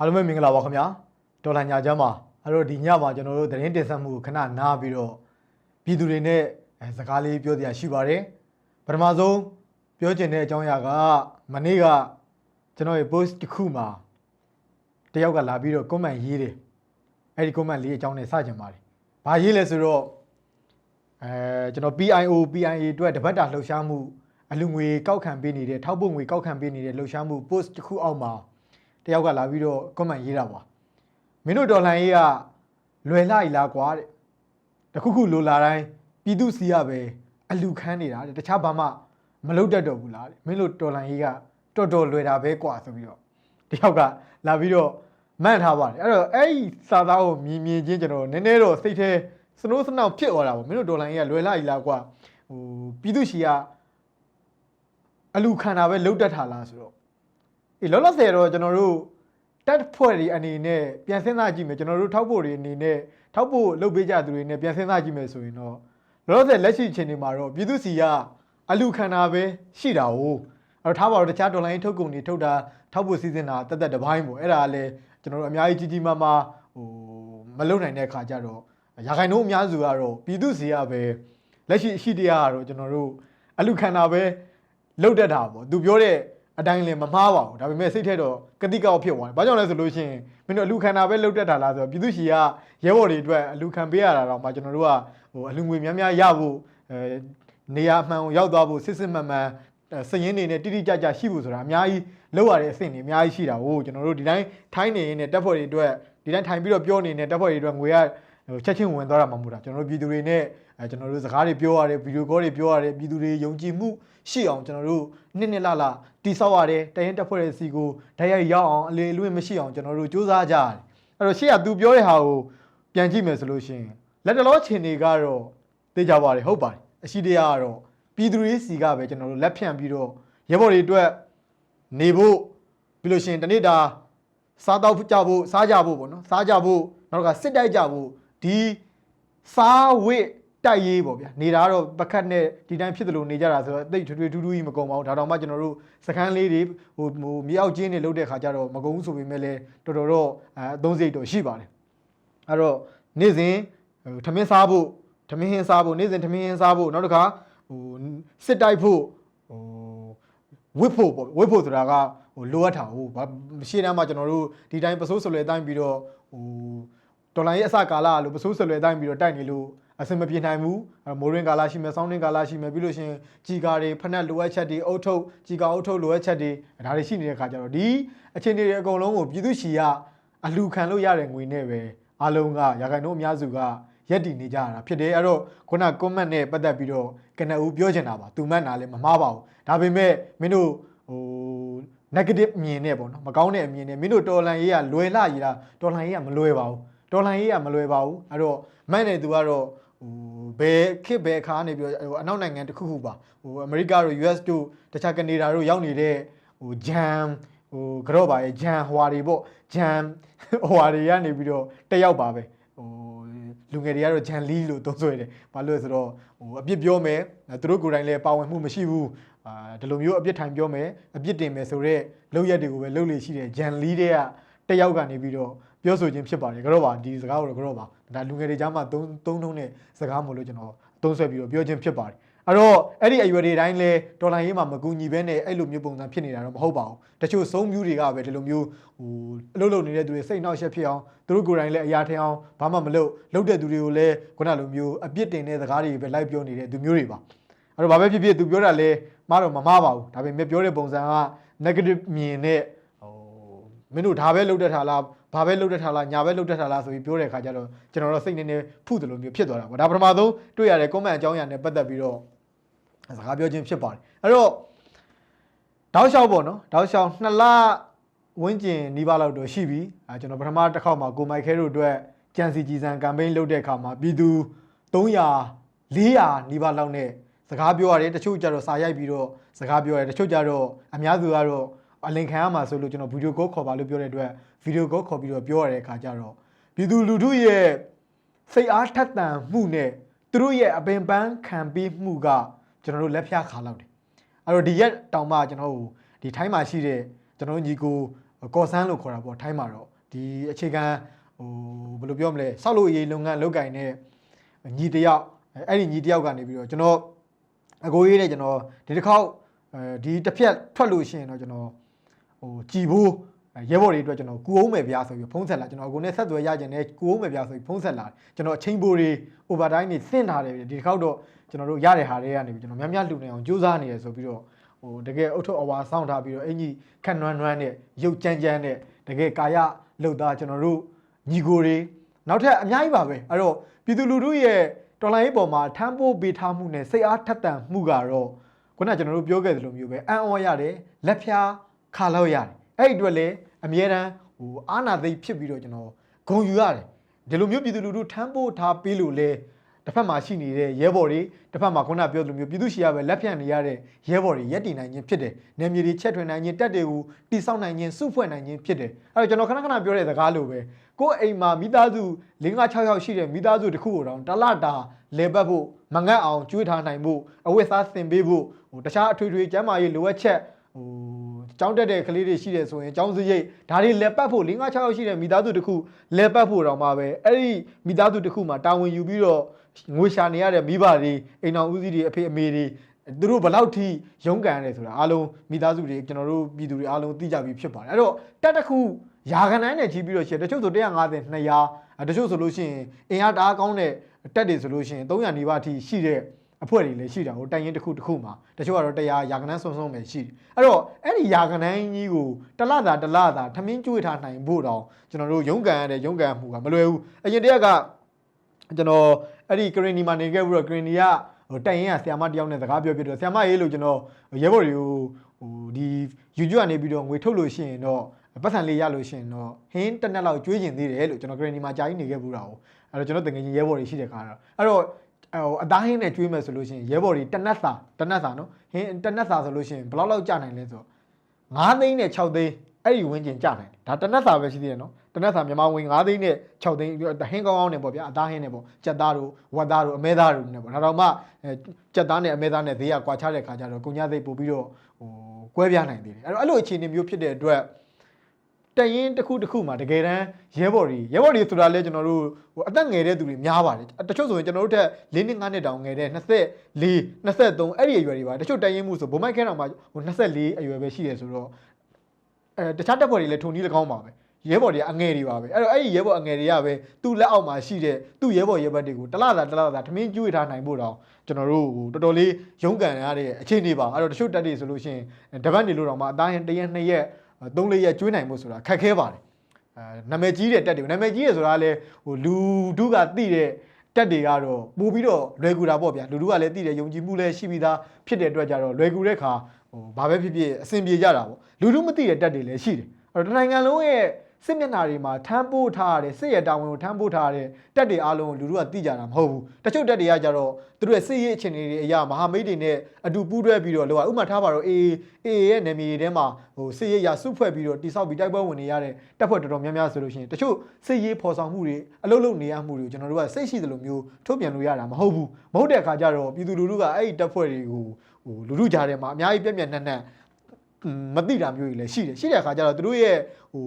အားလုံးပဲမင်္ဂလာပါခင်ဗျာတော်လန်ညာချမ်းပါအဲ့တော့ဒီညမှာကျွန်တော်တို့သတင်းတင်ဆက်မှုကိုခဏနားပြီးတော့ပြည်သူတွေနဲ့အဲစကားလေးပြောတရားရှိပါတယ်ပထမဆုံးပြောချင်တဲ့အကြောင်းအရာကမနေ့ကကျွန်တော်ရဲ့ post တစ်ခုမှာတယောက်ကလာပြီးတော့ comment ရေးတယ်အဲ့ဒီ comment လေးအကြောင်းနဲ့စကြင်ပါတယ်ဘာရေးလဲဆိုတော့အဲကျွန်တော် PIO PIA အတွက်တပတ်တာလှုပ်ရှားမှုအလူငွေကောက်ခံပေးနေတဲ့ထောက်ပို့ငွေကောက်ခံပေးနေတဲ့လှုပ်ရှားမှု post တစ်ခုအောက်မှာ တယောက်ကလာပြီးတော့ comment ရေးတာပါမင်းတို့ဒေါ်လာရေးကလွယ်လိုက်လားကွာတဲ့တခုခုလိုလာတိုင်းပြည်သူစီရပဲအလူခန်းနေတာတဲ့တခြားဘာမှမလုပ်တတ်တော့ဘူးလားတဲ့မင်းတို့ဒေါ်လာရေးကတော်တော်လွယ်တာပဲကွာဆိုပြီးတော့တယောက်ကလာပြီးတော့မှန်ထားပါတယ်အဲ့တော့အဲ့ဒီစာသားကိုမြင်မြင်ချင်းကျွန်တော်နည်းနည်းတော့စိတ်ထဲစနိုးစနောက်ဖြစ်သွားတာပေါ့မင်းတို့ဒေါ်လာရေးကလွယ်လိုက်လားကွာဟိုပြည်သူစီကအလူခန္ဓာပဲလုတ်တက်တာလားဆိုတော့ အေးလောလောဆယ်တော့ကျွန်တော်တို့တက်ဖွဲ့တွေအနေနဲ့ပြန်စဉ်းစားကြည့်မယ်ကျွန်တော်တို့ထောက်ဖို့တွေအနေနဲ့ထောက်ဖို့လုပ်ပေးကြသူတွေနဲ့ပြန်စဉ်းစားကြည့်မယ်ဆိုရင်တော့လောလောဆယ်လက်ရှိအချိန်တွေမှာတော့ပြည်သူစီကအလူခန္ဓာပဲရှိတာ ਉਹ အဲ့တော့ထားပါတော့တခြားဒေါ်လာရင်းထုတ်ကုန်တွေထုတ်တာထောက်ဖို့စီစဉ်တာတက်တက်တစ်ပိုင်းပေါ့အဲ့ဒါကလည်းကျွန်တော်တို့အများကြီးကြီးကြီးမားမားဟိုမလုံနိုင်တဲ့အခါကျတော့ရာခိုင်နှုန်းအများစုကတော့ပြည်သူစီကပဲလက်ရှိအရှိတရားကတော့ကျွန်တော်တို့အလူခန္ဓာပဲလုတ်တက်တာပေါ့သူပြောတဲ့ အတိုင်းလည်းမမှားပါဘူးဒါပေမဲ့စိတ်ထဲတော့ကတိကောက်ဖြစ်သွားတယ်ဘာကြောင့်လဲဆိုလို့ရှိရင်မင်းတို့အလူခံတာပဲလုတ်တက်တာလားဆိုတော့ပြည်သူရှီကရဲဘော်တွေအတွက်အလူခံပေးရတာတော့မှကျွန်တော်တို့ကဟိုအလူငွေများများရဖို့အဲနေရာအမှန်ကိုရောက်သွားဖို့စစ်စစ်မှန်မှန်အဲစည်ရင်းနေနဲ့တိတိကျကျရှိဖို့ဆိုတာအများကြီးလောက်ရတဲ့အဆင့်တွေအများကြီးရှိတာဟုတ်ကျွန်တော်တို့ဒီတိုင်းထိုင်းနေရင်တက်ဖွဲ့တွေအတွက်ဒီတိုင်းထိုင်ပြီးတော့ပြောနေတဲ့တက်ဖွဲ့တွေအတွက်ငွေရဟိုချက်ချင်းဝင်သွားတာမှမဟုတ်တာကျွန်တော်တို့ပြည်သူတွေနဲ့အဲကျွန်တော်တို့စကားတွေပြောရတယ်ဗီဒီယိုကောတွေပြောရတယ်ပြည်သူတွေယုံကြည်မှုရှိအောင်ကျွန်တော်တို့နှစ်နှစ်လလ တိဆောက်ရတယ်တရင်တက်ဖွဲ့တဲ့စီကိုဓာတ်ရိုက်ရောက်အောင်အလေအလွင့်မရှိအောင်ကျွန်တော်တို့စူးစမ်းကြရတယ်အဲ့တော့ရှေ့ကသူပြောတဲ့ဟာကိုပြန်ကြည့်မယ်ဆိုလို့ရှိရင်လက်တလောခြေနေကတော့သိကြပါတယ်ဟုတ်ပါတယ်အရှိတရားကတော့ပြည်သူတွေစီကပဲကျွန်တော်တို့လက်ဖြန့်ပြီးတော့ရဲဘော်တွေအတွက်နေဖို့ပြီးလို့ရှိရင်တနေ့တာစားတော့ကြဖို့စားကြဖို့ပေါ့နော်စားကြဖို့နောက်ကစစ်တိုက်ကြဖို့ဒီစားဝစ် တိုက်ရေးပေါ့ဗျာနေတာကတော့ပကတ်နဲ့ဒီတိုင်းဖြစ်တယ်လို့နေကြတာဆိုတော့အသိထွေထွေထူးထူးကြီးမကုန်ပါဘူးဒါတော့မှကျွန်တော်တို့စကန်းလေးတွေဟိုဟိုမြေအောက်ကျင်းတွေလုတ်တဲ့ခါကျတော့မကုန်ဘူးဆိုပေမဲ့လည်းတော်တော်တော့အဲအသုံးစရိတ်တော့ရှိပါတယ်အဲ့တော့နေ့စဉ်ဟိုထမင်းစားဖို့ထမင်းဟင်းစားဖို့နေ့စဉ်ထမင်းဟင်းစားဖို့နောက်တစ်ခါဟိုစစ်တိုက်ဖို့ဟိုဝစ်ဖို့ပေါ့ဝစ်ဖို့ဆိုတာကဟိုလိုအပ်တာဟိုဘာရှေ့တန်းမှာကျွန်တော်တို့ဒီတိုင်းပစိုးဆွလွယ်တိုင်းပြီးတော့ဟိုဒေါ်လာရဲ့အစကာလလို့ပစိုးဆွလွယ်တိုင်းပြီးတော့တိုက်နေလို့ အဆင်မပြေနိုင်ဘူးအဲမိုးရင်းကာလရှိမယ်စောင်းရင်းကာလရှိမယ်ပြီးလို့ရှရင်ကြီးကာတွေဖက်နှက်လိုအပ်ချက်တွေအုတ်ထုတ်ကြီးကာအုတ်ထုတ်လိုအပ်ချက်တွေဒါတွေရှိနေတဲ့ခါကျတော့ဒီအခြေအနေတွေအကုန်လုံးကိုပြည်သူရှီကအလူခံလို့ရတဲ့ငွေနဲ့ပဲအားလုံးကရာခိုင်နှုန်းအများစုကရက်တည်နေကြရတာဖြစ်တယ်အဲ့တော့ခုန comment နဲ့ပတ်သက်ပြီးတော့ကနဦးပြောချင်တာပါသူမှတ်တာလည်းမမှားပါဘူးဒါပေမဲ့မင်းတို့ဟို negative မြင်နဲ့ပေါ့နော်မကောင်းတဲ့အမြင်နဲ့မင်းတို့တော်လန်ရေးကလွယ်လာရတာတော်လန်ရေးကမလွယ်ပါဘူးတော်လန်ရေးကမလွယ်ပါဘူးအဲ့တော့မန့်နေသူကတော့ ဟိုဘယ်ခေတ်ဘယ်အခါနေပြီးတော့ဟိုအနောက်နိုင်ငံတစ်ခုခုပါဟိုအမေရိကတို့ US တို့တခြားကနေဒါတို့ရောက်နေတဲ့ဟိုဂျမ်ဟိုကြော့ပါရဲ့ဂျမ်ဟွာတွေပေါ့ဂျမ်ဟွာတွေကနေပြီးတော့တက်ရောက်ပါပဲဟိုလူငယ်တွေကတော့ဂျန်လီလို့သုံးဆွဲတယ်ဘာလို့လဲဆိုတော့ဟိုအပြစ်ပြောမယ်သူတို့ကိုယ်တိုင်လည်းပါဝင်မှုမရှိဘူးအာဒီလိုမျိုးအပြစ်ထိုင်ပြောမယ်အပြစ်တင်မယ်ဆိုတော့လောက်ရက်တွေကိုပဲလှုပ်လေရှိတယ်ဂျန်လီတဲ့ကတက်ရောက်ကနေပြီးတော့ ပြောဆိုခြင်းဖြစ်ပါတယ်ကြော့ပါဒီစကားကိုတော့ကြော့ပါဒါလူငယ်တွေကြားမှာသုံးသုံးထုံးတဲ့စကားမို့လို့ကျွန်တော်သုံးဆွဲပြီးတော့ပြောခြင်းဖြစ်ပါတယ်အဲ့တော့အဲ့ဒီအရွယ်တွေတိုင်းလဲဒေါ်လာရေးမှာမကူညီဘဲနဲ့အဲ့လိုမျိုးပုံစံဖြစ်နေတာတော့မဟုတ်ပါဘူးတချို့ဆုံးမျိုးတွေကပဲဒီလိုမျိုးဟိုအလုပ်လုပ်နေတဲ့သူတွေစိတ်နှောက်ယှက်ဖြစ်အောင်သူတို့ကိုယ်တိုင်လည်းအရာထင်အောင်ဘာမှမလုပ်လုပ်တဲ့သူတွေကိုလည်းခုနလိုမျိုးအပြစ်တင်တဲ့စကားတွေပဲလိုက်ပြောနေတဲ့သူမျိုးတွေပါအဲ့တော့ဘာပဲဖြစ်ဖြစ်သူပြောတာလဲမှားတော့မမှားပါဘူးဒါပေမဲ့ပြောတဲ့ပုံစံက negative မြင်တဲ့ဟိုမင်းတို့ဒါပဲလုပ်တတ်တာလား ဘာပဲလုပ်တတ်တာလားညာပဲလုပ်တတ်တာလားဆိုပြီးပြောတဲ့အခါကျတော့ကျွန်တော်တို့စိတ်နေနေဖုတယ်လို့မျိုးဖြစ်သွားတာပေါ့ဒါပထမဆုံးတွေ့ရတဲ့ comment အကြောင်းအရာနဲ့ပတ်သက်ပြီးတော့စကားပြောခြင်းဖြစ်ပါတယ်အဲ့တော့တောက်လျှောက်ပေါ့နော်တောက်လျှောက်နှစ်လဝန်းကျင်နီးပါးလောက်တော့ရှိပြီအဲကျွန်တော်ပထမတစ်ခေါက်မှာကိုမိုက်ခဲတို့အတွက်ကြံစီကြည်စံကမ်ပိန်းလုပ်တဲ့အခါမှာပြည်သူ300 400နီးပါးလောက်နဲ့စကားပြောရတယ်တချို့ကြတော့စာရိုက်ပြီးတော့စကားပြောရတယ်တချို့ကြတော့အများစုကတော့အလင်ခံရမှာဆိုလို့ကျွန်တော်ဗီဒီယိုကောခေါ်ပါလို့ပြောတဲ့အတွက် ဗီဒီယိုကောခေါ်ပြီးတော့ပြောရတဲ့အခါကျတော့ပြည်သူလူထုရဲ့စိတ်အားထက်သန်မှုနဲ့သူတို့ရဲ့အပင်ပန်းခံပြီးမှုကကျွန်တော်တို့လက်ဖျားခါလောက်တယ်အဲ့တော့ဒီရက်တောင်မှကျွန်တော်တို့ဒီထိုင်းမှာရှိတဲ့ကျွန်တော်တို့ညီကိုကော်ဆန်းလို့ခေါ်တာပေါ့ထိုင်းမှာတော့ဒီအခြေခံဟိုဘယ်လိုပြောမလဲဆောက်လုပ်ရေးလုပ်ငန်းလုပ်ကင်တဲ့ညီတစ်ယောက်အဲ့ဒီညီတစ်ယောက်ကနေပြီးတော့ကျွန်တော်အကိုရေးတဲ့ကျွန်တော်ဒီတစ်ခေါက်အဲဒီတစ်ဖြက်ထွက်လို့ရှိရင်တော့ကျွန်တော်ဟိုကြည်ဖို့ ရဲဘော်တွေအတွက်ကျွန်တော်ကူအောင်မယ်ဗျာဆိုပြီးဖုန်းဆက်လာကျွန်တော်အကိုနဲ့ဆက်သွယ်ရကြတယ်ကူအောင်မယ်ဗျာဆိုပြီးဖုန်းဆက်လာကျွန်တော်အချိန်ပိုတွေ overtime တွေဆင့်ထားတယ်ဒီတစ်ခေါက်တော့ကျွန်တော်တို့ရတဲ့ဟာတွေကနေပြီးကျွန်တော်များများလှူနေအောင်ကြိုးစားနေရဆိုပြီးတော့ဟိုတကယ်အုတ်ထုတ်အဝါစောင့်ထားပြီးတော့အင်ကြီးခက်နွမ်းနွမ်းနဲ့ရုပ်ကြမ်းကြမ်းနဲ့တကယ်ကာယလှုပ်သားကျွန်တော်တို့ညီကိုတွေနောက်ထပ်အများကြီးပါပဲအဲ့တော့ပြည်သူလူထုရဲ့တော်လိုင်းရေးပေါ်မှာထမ်းဖို့ပေးထားမှုနဲ့စိတ်အားထက်သန်မှုကတော့ခုနကကျွန်တော်တို့ပြောခဲ့သလိုမျိုးပဲအံ့ဩရတယ်လက်ဖြားခါလောက်ရတယ်အဲ့ဒီအတွက်လည်း အမြဲတမ်းဟိုအာနာသိပ်ဖြစ်ပြီးတော့ကျွန်တော်ဂုံယူရတယ်ဒီလိုမျိုးပြည်သူလူထုထမ်းဖို့ထားပေးလို့လဲတစ်ဖက်မှာရှိနေတဲ့ရဲဘော်တွေတစ်ဖက်မှာခုနပြောသလိုမျိုးပြည်သူရှိရပဲလက်ဖြန့်နေရတဲ့ရဲဘော်တွေရက်တည်နိုင်ခြင်းဖြစ်တယ်။နေမြေတွေချက်ထွင်နိုင်ခြင်းတက်တွေကိုတိစောက်နိုင်ခြင်းစုဖွဲ့နိုင်ခြင်းဖြစ်တယ်။အဲ့တော့ကျွန်တော်ခဏခဏပြောတဲ့စကားလိုပဲကိုယ့်အိမ်မှာမိသားစု၄၅6ယောက်ရှိတဲ့မိသားစုတစ်ခုကိုတော့တလတာလေပတ်ဖို့မငတ်အောင်ကြွေးထားနိုင်ဖို့အဝတ်စားဆင်ပေးဖို့ဟိုတခြားအထွေထွေကျမ်းမာရေးလိုအပ်ချက်ဟို ကျောင်းတက်တဲ့ကလေးတွေရှိတယ်ဆိုရင်ကျောင်းစရိတ်ဒါတွေလက်ပတ်ဖို့၄၅6ယောက်ရှိတဲ့မိသားစုတစ်ခုလက်ပတ်ဖို့တော့မှာပဲအဲ့ဒီမိသားစုတစ်ခုမှာတာဝန်ယူပြီးတော့ငွေရှာနေရတဲ့မိဘတွေအိမ်တော်ဦးစီးတွေအဖေအမေတွေသူတို့ဘယ်လောက်ထိရုန်းကန်ရတယ်ဆိုတာအားလုံးမိသားစုတွေကျွန်တော်တို့ပြည်သူတွေအားလုံးသိကြပြီးဖြစ်ပါတယ်အဲ့တော့တက်တစ်ခုယာခဏန်းနဲ့ကြီးပြီးတော့ရှိတယ်တချို့ဆို150 200တချို့ဆိုလို့ရှိရင်အင်အားတအားကောင်းတဲ့တက်တွေဆိုလို့ရှိရင်300နီးပါးအထိရှိတဲ့ အဖွဲ့တွေလည်းရှိတာဟိုတိုင်ရင်တစ်ခုတစ်ခုမှာတချို့ကတော့100ယာခဏန်းဆုံးဆုံးပဲရှိတယ်အဲ့တော့အဲ့ဒီယာခဏန်းကြီးကိုတစ်လသာတစ်လသာထမင်းကျွေးထားနိုင်ဖို့တော့ကျွန်တော်တို့ရုန်းကန်ရတဲ့ရုန်းကန်မှုကမလွယ်ဘူးအရင်တရက်ကကျွန်တော်အဲ့ဒီကရင်နီမှာနေခဲ့ပြီးတော့ကရင်နီကဟိုတိုင်ရင်ကဆ iam မတယောက်နဲ့စကားပြောပြတော့ဆ iam မရေးလို့ကျွန်တော်ရဲဘော်တွေကိုဟိုဒီ YouTube ကနေပြီးတော့ငွေထုတ်လို့ရှိရင်တော့ပတ်စံလေးရလို့ရှိရင်တော့ဟင်းတစ်နက်လောက်ကျွေးကျင်သေးတယ်လို့ကျွန်တော်ကရင်နီမှာကြာကြီးနေခဲ့ဘူးတာ哦အဲ့တော့ကျွန်တော်တကယ်ကြီးရဲဘော်တွေရှိတဲ့ခါတော့အဲ့တော့ ဟိုအသားဟင်းနဲ့ကျွေးမယ်ဆိုလို့ရှိရင်ရဲဘော်တွေတစ်နက်စာတစ်နက်စာနော်ဟင်းတစ်နက်စာဆိုလို့ရှိရင်ဘယ်လောက်လောက်ကြာနိုင်လဲဆိုတော့9သိန်းနဲ့6သိန်းအဲ့ဒီဝင်းကျင်ကြနိုင်တယ်ဒါတနက်စာပဲရှိသေးတယ်နော်တနက်စာမြန်မာဝင်9သိန်းနဲ့6သိန်းပြီးတော့ဟင်းကောင်းကောင်းနဲ့ပေါ့ဗျာအသားဟင်းနဲ့ပေါ့ကြက်သားတို့ဝက်သားတို့အမဲသားတို့နဲ့ပေါ့ဒါတော့မှအဲကြက်သားနဲ့အမဲသားနဲ့ဈေးကကွာခြားတဲ့ခါကျတော့ကုန်ကြစိတ်ပို့ပြီးတော့ဟိုကွဲပြားနိုင်သေးတယ်အဲ့တော့အဲ့လိုအခြေအနေမျိုးဖြစ်တဲ့အတွက် တရင်တစ်ခုတစ်ခုမှာတကယ်တမ်းရဲဘော်တွေရဲဘော်တွေဆိုတာလဲကျွန်တော်တို့ဟိုအသက်ငယ်တဲ့သူတွေများပါတယ်တချို့ဆိုရင်ကျွန်တော်တို့ထက်၄နှစ်၅နှစ်တောင်ငယ်တဲ့24 23အဲ့ဒီအရွယ်တွေပါတချို့တရင်မှုဆိုဘုံမိုက်ခဲတောင်မှဟို24အရွယ်ပဲရှိတယ်ဆိုတော့အဲတခြားတပ်ဖွဲ့တွေလည်းထုံနည်း၎င်းပါပဲရဲဘော်တွေကအငယ်တွေပါပဲအဲ့တော့အဲ့ဒီရဲဘော်အငယ်တွေကပဲသူ့လက်အောက်မှာရှိတဲ့သူ့ရဲဘော်ရဲဘက်တွေကိုတလားတာတလားတာထမင်းကျွေးထားနိုင်ဖို့တော့ကျွန်တော်တို့ဟိုတော်တော်လေးရုန်းကန်ရတဲ့အခြေအနေပါအဲ့တော့တချို့တပ်တွေဆိုလို့ရှိရင်တပတ်နေလို့တော့မှအသားရင်တစ်ရက်နှစ်ရက် သုံးလေးရက်ကျွေးနိုင်ဖို့ဆိုတာခက်ခဲပါတယ်အဲနာမည်ကြီးတဲ့တပ်တွေနာမည်ကြီးရဆိုတာလည်းဟိုလူဒုကတိတဲ့တက်တွေကတော့ပို့ပြီးတော့လွယ်ကူတာပေါ့ဗျာလူတို့ကလည်းတည်တယ်ယုံကြည်မှုလည်းရှိပြီးသားဖြစ်တဲ့အတွက်ကြတော့လွယ်ကူတဲ့ခါဟိုဘာပဲဖြစ်ဖြစ်အဆင်ပြေကြတာပေါ့လူတို့မသိတဲ့တက်တွေလည်းရှိတယ်အဲ့တော့တစ်နိုင်ငံလုံးရဲ့ စစ်မျက်နှာတွေမှာထမ်းပိုးထားရတဲ့စစ်ရဲ့တာဝန်ကိုထမ်းပိုးထားရတဲ့တက်တွေအားလုံးကိုလူတို့ကသိကြတာမဟုတ်ဘူးတချို့တက်တွေကကြတော့သူတို့ရဲ့စစ်ရေးအခြေအနေတွေအရာမဟာမိတ်တွေနဲ့အတူပူးတွဲပြီးတော့လောကဥမာထားပါတော့အေးအေးရဲ့နာမည်တွေထဲမှာဟိုစစ်ရေးရာစုဖွဲ့ပြီးတော့တိဆောက်ပြီးတိုက်ပွဲဝင်နေရတဲ့တပ်ဖွဲ့တော်တော်များများဆိုလို့ရှိရင်တချို့စစ်ရေးဖော်ဆောင်မှုတွေအလုပ်လုပ်နေရမှုတွေကိုကျွန်တော်တို့ကစိတ်ရှိသလိုမျိုးထုတ်ပြန်လို့ရတာမဟုတ်ဘူးမဟုတ်တဲ့အခါကျတော့ပြည်သူလူထုကအဲ့ဒီတပ်ဖွဲ့တွေကိုဟိုလူထုကြားထဲမှာအများကြီးပြက်ပြက်နှက်နှက် မသိတာမျိုးတွေလည်းရှိတယ်ရှိတဲ့အခါကျတော့သူတို့ရဲ့ဟို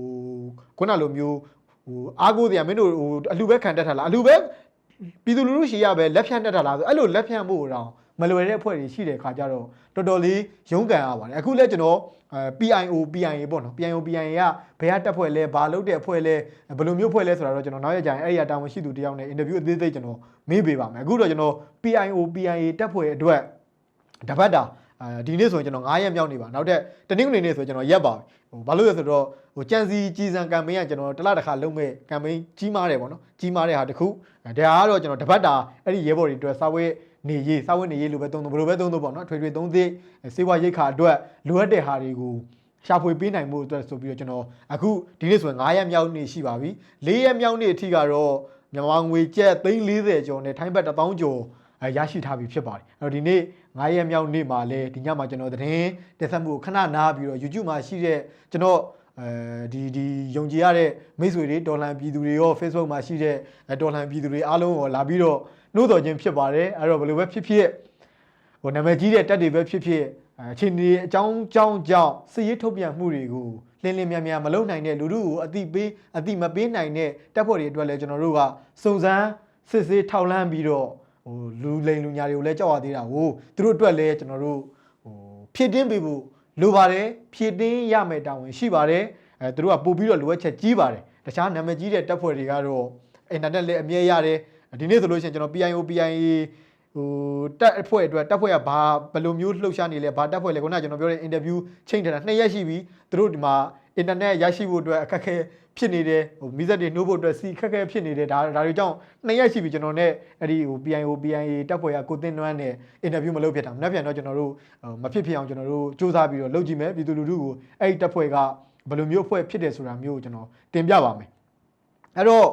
ခုနလိုမျိုးဟိုအားကိုးတရားမင်းတို့ဟိုအလူပဲခံတတ်တာလားအလူပဲပြည်သူလူထုရှိရပဲလက်ဖြန့်တတ်တာလားဆိုအဲ့လိုလက်ဖြန့်ဖို့တော့မလွယ်တဲ့အဖွဲ့တွေရှိတဲ့အခါကျတော့တော်တော်လေးရုန်းကန်ရပါတယ်အခုလဲကျွန်တော်အဲ PIO PIA ပေါ့နော် PIO PIA ကဘယ်ကတက်ဖွဲ့လဲဘာလုပ်တဲ့အဖွဲ့လဲဘယ်လိုမျိုးဖွဲ့လဲဆိုတာတော့ကျွန်တော်နောက်ရကြရင်အဲ့ဒီအတာဝန်ရှိသူတယောက်နဲ့အင်တာဗျူးအသေးစိတ်ကျွန်တော်မေးပေးပါမယ်အခုတော့ကျွန်တော် PIO PIA တက်ဖွဲ့အတွက်တပတ်တာအဲ ဒီနေ့ဆိုရင်ကျွန်တော်9ရက်မြောက်နေပါနောက်တဲ့တနင်္ဂနွေနေ့ဆိုကျွန်တော်ရက်ပါဟိုဘာလို့လဲဆိုတော့ဟိုကြံစီကြီးစံကမ်ပိန်းကကျွန်တော်တစ်လတစ်ခါလုပ်မဲ့ကမ်ပိန်းကြီးမားတယ်ပေါ့နော်ကြီးမားတဲ့ဟာတစ်ခုဒါကတော့ကျွန်တော်တပတ်တာအဲ့ဒီရဲဘော်တွေအတွက်စာဝဲနေရေးစာဝဲနေရေးလိုပဲသုံးသုံးဘယ်လိုပဲသုံးသုံးပေါ့နော်ထွေထွေသုံးသေးစေဝါရိတ်ခါအတွက်လိုအပ်တဲ့ဟာတွေကိုရှာဖွေပေးနိုင်မှုအတွက်ဆိုပြီးတော့ကျွန်တော်အခုဒီနေ့ဆိုရင်9ရက်မြောက်နေ့ရှိပါပြီ4ရက်မြောက်နေ့အထိကတော့မြန်မာငွေကျပ်340ကျော်နဲ့ထိုင်းဘတ်1000ကျော်အဲ ရရှိထားပြီဖြစ်ပါတယ်အဲ့တော့ဒီနေ့9ရက်မြောက်နေ့မှာလဲဒီညမှာကျွန်တော်သတင်းတက်ဆက်မှုကိုခဏနားပြီးတော့ YouTube မှာရှိတဲ့ကျွန်တော်အဲဒီဒီယုံကြည်ရတဲ့မိတ်ဆွေတွေဒေါ်လန်ပြည်သူတွေရော Facebook မှာရှိတဲ့အဲဒေါ်လန်ပြည်သူတွေအားလုံးကိုလာပြီးတော့နှိုးတော်ခြင်းဖြစ်ပါတယ်အဲ့တော့ဘယ်လိုပဲဖြစ်ဖြစ်ဟိုနာမည်ကြီးတဲ့တက်တွေပဲဖြစ်ဖြစ်အဲအချိန်ဒီအကြောင်းကြောင်းကြောင့်စစ်ရေးထုတ်ပြန်မှုတွေကိုလင်းလင်းမြန်မြန်မလုံနိုင်တဲ့လူတို့ကိုအတိပေးအတိမပေးနိုင်တဲ့တပ်ဖွဲ့တွေအတွက်လည်းကျွန်တော်တို့ကစုံစမ်းစစ်ဆေးထောက်လှမ်းပြီးတော့ ဟိုလူလိန်လူညာတွေကိုလည်းကြောက်ရသေးတာကိုသူတို့အတွက်လည်းကျွန်တော်တို့ဟိုဖြည့်တင်းပေးဖို့လိုပါတယ်ဖြည့်တင်းရမယ်တာဝန်ရှိပါတယ်အဲသူတို့ကပို့ပြီးတော့လိုအပ်ချက်ကြီးပါတယ်တခြားနာမည်ကြီးတဲ့တပ်ဖွဲ့တွေကတော့အင်တာနက်လည်းအမြဲရတယ်ဒီနေ့ဆိုလို့ရှိရင်ကျွန်တော် PIO PIA ဟိုတက်အဖွဲ့အတွက်တက်ဖွဲ့ကဘာဘယ်လိုမျိုးလှုပ်ရှားနေလဲဘာတက်ဖွဲ့လဲခုနကကျွန်တော်ပြောတဲ့ interview ချိန်ထားတာနှစ်ရက်ရှိပြီသူတို့ဒီမှာ internet ရရှိဖို့အတွက်အခက်အခဲဖြစ်နေတယ်ဟိုမိသက်တွေနှိုးဖို့အတွက်စီအခက်အခဲဖြစ်နေတယ်ဒါဒါတွေကြောင့်နှစ်ရက်ရှိပြီကျွန်တော်နဲ့အဲ့ဒီဟို PIO PIA တက်ဖွဲ့ကကိုတင်နွမ်းနဲ့ interview မလုပ်ဖြစ်တာမနေ့ပြန်တော့ကျွန်တော်တို့မဖြစ်ဖြစ်အောင်ကျွန်တော်တို့စူးစမ်းပြီးတော့လုပ်ကြည့်မယ်ပြည်သူလူထုကိုအဲ့ဒီတက်ဖွဲ့ကဘယ်လိုမျိုးအဖွဲ့ဖြစ်တယ်ဆိုတာမျိုးကိုကျွန်တော်တင်ပြပါမယ်အဲ့တော့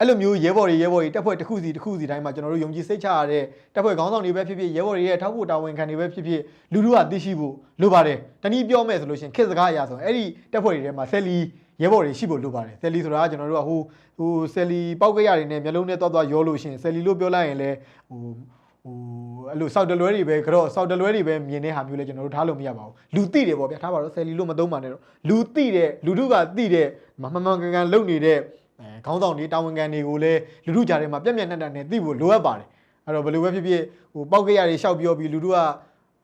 အဲ့လိုမျိုးရဲဘော်တွေရဲဘော်တွေတပ်ဖွဲ့တစ်ခုစီတစ်ခုစီတိုင်းမှာကျွန်တော်တို့ယုံကြည်စိတ်ချရတဲ့တပ်ဖွဲ့ခေါင်းဆောင်တွေပဲဖြစ်ဖြစ်ရဲဘော်တွေရဲ့ထောက်ဖို့တာဝန်ခံတွေပဲဖြစ်ဖြစ်လူလူကသိရှိဖို့လိုပါတယ်တနည်းပြောမယ်ဆိုလို့ရှိရင်ခေတ်စကားအရာဆိုအဲ့ဒီတပ်ဖွဲ့တွေထဲမှာဆယ်လီရဲဘော်တွေရှိဖို့လိုပါတယ်ဆယ်လီဆိုတာကကျွန်တော်တို့ကဟိုဟိုဆယ်လီပောက်ကရတွေနဲ့မျက်လုံးနဲ့တောက်သွားရောလို့ရှိရင်ဆယ်လီလို့ပြောလိုက်ရင်လည်းဟိုဟိုအဲ့လိုစောက်တလွဲတွေပဲကတော့စောက်တလွဲတွေပဲမြင်တဲ့ဟာမျိုးလဲကျွန်တော်တို့ထားလို့မရပါဘူးလူသိတယ်ပေါ့ဗျာထားပါတော့ဆယ်လီလို့မသုံးပါနဲ့တော့လူသိတဲ့လူထုကသိတဲ့မမှန်မှန်ကန်ကန်လုပ်နေတဲ့ အဲခေါင်းဆောင်တွေတာဝန်ခံတွေကိုလည်းလူထုကြားထဲမှာပြက်ပြက်နှက်နှက်နဲ့သိဖို့လိုအပ်ပါတယ်အဲ့တော့ဘယ်လိုပဲဖြစ်ဖြစ်ဟိုပောက်ကရတွေရှောက်ပြောပြီးလူထုက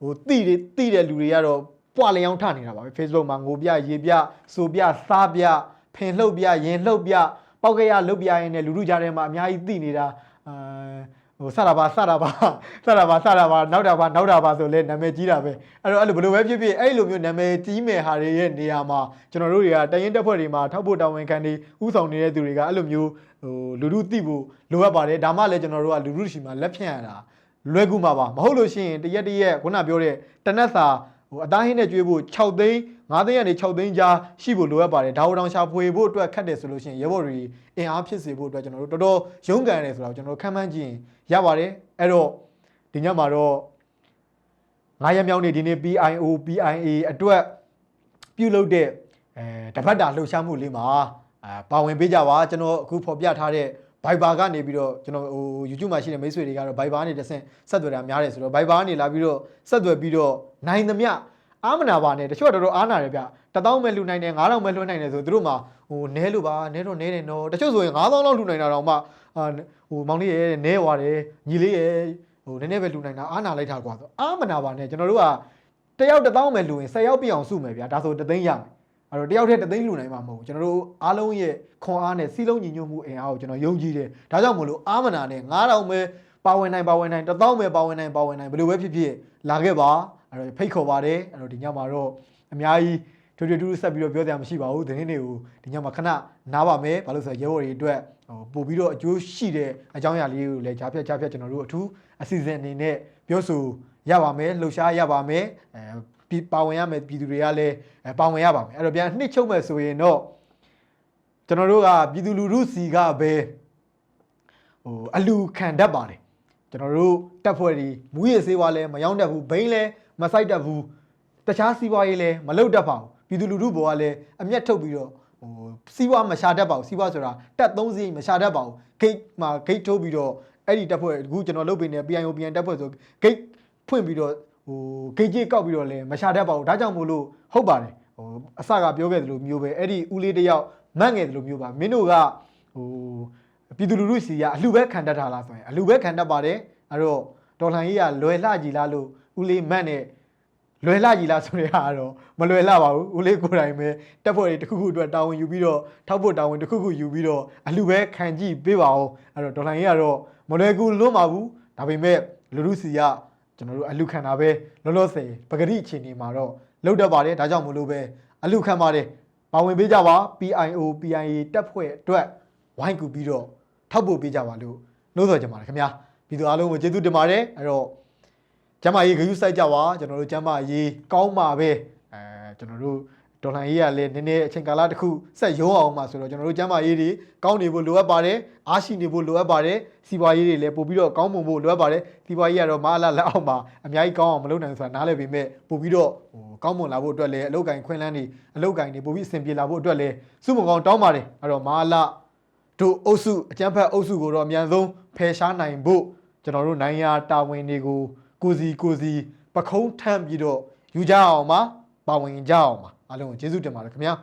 ဟိုသိတယ်သိတဲ့လူတွေကတော့ပွာလျောင်းထနေတာပါပဲ Facebook မှာငိုပြရေပြဆိုပြစားပြဖင်လှုပ်ပြရင်လှုပ်ပြပောက်ကရလှုပ်ပြရင်းနဲ့လူထုကြားထဲမှာအများကြီးသိနေတာအဲ ဟိုစတာပါစတာပါစတာပါစတာပါနောက်တာပါနောက်တာပါဆိုလဲနာမည်ကြီးတာပဲအဲ့တော့အဲ့လိုဘယ်လိုပဲဖြစ်ဖြစ်အဲ့လိုမျိုးနာမည်ကြီးမဲ့ဟာတွေရဲ့နေရာမှာကျွန်တော်တို့တွေကတရင်တက်ဖွဲ့တွေမှာထောက်ဖို့တာဝန်ခံတွေဥဆောင်နေတဲ့သူတွေကအဲ့လိုမျိုးဟိုလူထုသိဖို့လိုအပ်ပါတယ်ဒါမှလည်းကျွန်တော်တို့ကလူထုရှိမှာလက်ဖြန့်ရတာလွယ်ကူမှာပါမဟုတ်လို့ရှိရင်တရက်တရက်ခုနပြောတဲ့တနက်စာဟိုအသားဟင်းနဲ့ကျွေးဖို့6သိန်း 9သိန်းကနေ6သိန်းကြားရှိဖို့လိုအပ်ပါတယ်ဒါဝတောင်ရှာဖွေဖို့အတွက်ခက်တယ်ဆိုလို့ရှိရင်ရဲဘော်တွေအင်အားဖြစ်စေဖို့အတွက်ကျွန်တော်တို့တော်တော်ရုန်းကန်ရတယ်ဆိုတော့ကျွန်တော်တို့ခံမှန်းကြည့်ရင်ရပါတယ်အဲ့တော့ဒီညမှာတော့ငါးရက်မြောက်နေ့ဒီနေ့ PIO PIA အတွက်ပြုလုပ်တဲ့အဲတပတ်တာလှုပ်ရှားမှုလေးမှာအာပါဝင်ပေးကြပါကျွန်တော်အခုဖော်ပြထားတဲ့ Viber ကနေပြီးတော့ကျွန်တော်ဟို YouTube မှာရှိတဲ့မိတ်ဆွေတွေကတော့ Viber ကနေတစ်ဆင့်ဆက်သွယ်တာများတယ်ဆိုတော့ Viber ကနေလာပြီးတော့ဆက်သွယ်ပြီးတော့နိုင်သမျှ အာမနာပါနဲ့တချို့တော်တော်အားနာတယ်ဗျ1000ပဲလှူနိုင်တယ်9000ပဲလှူနိုင်တယ်ဆိုသူတို့မှဟိုနဲလို့ပါနဲတော့နဲတယ်နော်တချို့ဆိုရင်9000လောက်လှူနိုင်တာတော့မှအာဟိုမောင်လေးရဲ့နဲသွားတယ်ညီလေးရဲ့ဟိုနည်းနည်းပဲလှူနိုင်တာအားနာလိုက်တာကွာဆိုအာမနာပါနဲ့ကျွန်တော်တို့ကတယောက်1000ပဲလှူရင်10ယောက်ပြည့်အောင်စုမယ်ဗျာဒါဆိုတသိန်းရမယ်အဲ့တော့တယောက်တည်းတသိန်းလှူနိုင်မှာမဟုတ်ဘူးကျွန်တော်တို့အားလုံးရဲ့ခွန်အားနဲ့စီးလုံးညီညွတ်မှုအင်အားကိုကျွန်တော်ယုံကြည်တယ်ဒါကြောင့်မလို့အာမနာနဲ့9000ပဲပါဝင်နိုင်ပါဝင်နိုင်1000ပဲပါဝင်နိုင်ပါဝင်နိုင်ဘယ်လိုပဲဖြစ်ဖြစ်လာခဲ့ပါ အဲ့တော့ဖိတ်ခေါ်ပါတယ်အဲ့တော့ဒီညမှာတော့အများကြီးထွေထွေတူတူဆက်ပြီးတော့ပြောစရာမရှိပါဘူးသတင်းတွေကိုဒီညမှာခဏနားပါမယ်ဘာလို့လဲဆိုတော့ရဲဘော်တွေအတွက်ဟိုပို့ပြီးတော့အကျိုးရှိတဲ့အကြောင်းအရာလေးကိုလည်းကြားဖြတ်ကြားဖြတ်ကျွန်တော်တို့အထူးအစီအစဉ်အနေနဲ့ပြောဆိုရပါမယ်လှူရှားရပါမယ်အဲပြီးပါဝင်ရမယ်ပြည်သူတွေကလည်းအဲပါဝင်ရပါမယ်အဲ့တော့ပြန်နှစ်ချုပ်မယ်ဆိုရင်တော့ကျွန်တော်တို့ကပြည်သူလူထုစီကပဲဟိုအလူခံတတ်ပါတယ်ကျွန်တော်တို့တက်ဖွဲ့တွေမူရစေးဝါလဲမယောင်းတတ်ဘူးဘိန်းလဲ မဆိုင်တတ်ဘူးတခြားစီးပွားရေးလဲမလုပ်တတ်ပါဘူးပြည်သူလူထုဘောကလည်းအမျက်ထုတ်ပြီးတော့ဟိုစီးပွားမရှာတတ်ပါဘူးစီးပွားဆိုတာတက်သုံးစီးမရှာတတ်ပါဘူးဂိတ်မှာဂိတ်ထိုးပြီးတော့အဲ့ဒီတက်ဖွဲ့အခုကျွန်တော်လုပ်ပေးနေ PIO PN တက်ဖွဲ့ဆိုဂိတ်ဖွင့်ပြီးတော့ဟိုဂိတ်ကြီးကောက်ပြီးတော့လဲမရှာတတ်ပါဘူးဒါကြောင့်မို့လို့ဟုတ်ပါတယ်ဟိုအစကပြောခဲ့သလိုမျိုးပဲအဲ့ဒီဦးလေးတယောက်မန့်ငယ်သလိုမျိုးပါမင်းတို့ကဟိုပြည်သူလူထုစီကအလှပဲခံတတ်တာလားဆိုရင်အလှပဲခံတတ်ပါတယ်အဲ့တော့ဒေါ်လာကြီးကလွယ်လှကြီးလားလို့ ဦးလေးမန့်နဲ့လွယ်လှကြီးလားဆိုတဲ့ဟာကတော့မလွယ်လှပါဘူးဦးလေးကိုယ်တိုင်ပဲတက်ဖို့တွေတစ်ခုခုအတွက်တာဝန်ယူပြီးတော့ထောက်ဖို့တာဝန်တစ်ခုခုယူပြီးတော့အလှပဲခံကြည့်ပေးပါအောင်အဲ့တော့ဒေါ်လာကြီးကတော့မလွယ်ကူလွန်းပါဘူးဒါပေမဲ့လူထုစီကကျွန်တော်တို့အလှခံတာပဲလောလောဆယ်ပဂရိအခြေအနေမှာတော့လောက်တတ်ပါတယ်ဒါကြောင့်မလို့ပဲအလှခံပါတယ်ပါဝင်ပေးကြပါ PIO PIA တက်ဖွဲ့အတွက်ဝိုင်းကူပြီးတော့ထောက်ပို့ပေးကြပါလို့နှိုးဆော်ကြပါတယ်ခင်ဗျာပြည်သူအားလုံးကိုကျေးဇူးတင်ပါတယ်အဲ့တော့ ကျမ်းမာရေးဂရုစိုက်ကြပါကျွန်တော်တို့ကျမ်းမာရေးကောင်းပါပဲအဲကျွန်တော်တို့ဒေါ်လာရေးကလည်းနည်းနည်းအချိန်ကာလတစ်ခုဆက်ရုံးအောင်မှာဆိုတော့ကျွန်တော်တို့ကျမ်းမာရေးတွေကောင်းနေဖို့လိုအပ်ပါတယ်အားရှိနေဖို့လိုအပ်ပါတယ်စီးပွားရေးတွေလည်းပို့ပြီးတော့ကောင်းမွန်ဖို့လိုအပ်ပါတယ်စီးပွားရေးကတော့မအားလက်အောက်မှာအများကြီးကောင်းအောင်မလုပ်နိုင်ဘူးဆိုတာနားလည်ပေမဲ့ပို့ပြီးတော့ဟိုကောင်းမွန်လာဖို့အတွက်လည်းအလုပ်ကိုင်ခွင့်လန်းတွေအလုပ်ကိုင်တွေပို့ပြီးအဆင်ပြေလာဖို့အတွက်လည်းစုမကောင်းတောင်းပါတယ်အဲ့တော့မအားလက်တို့အုပ်စုအကျန်းဖက်အုပ်စုကိုတော့အမြန်ဆုံးဖယ်ရှားနိုင်ဖို့ကျွန်တော်တို့နိုင်ရာတာဝန်တွေကို ကိုစီကိုစီပခုံးထမ်းပြီးတော့ယူကြအောင်ပါပါဝင်ကြအောင်ပါအားလုံးကိုကျေးဇူးတင်ပါတယ်ခင်ဗျာ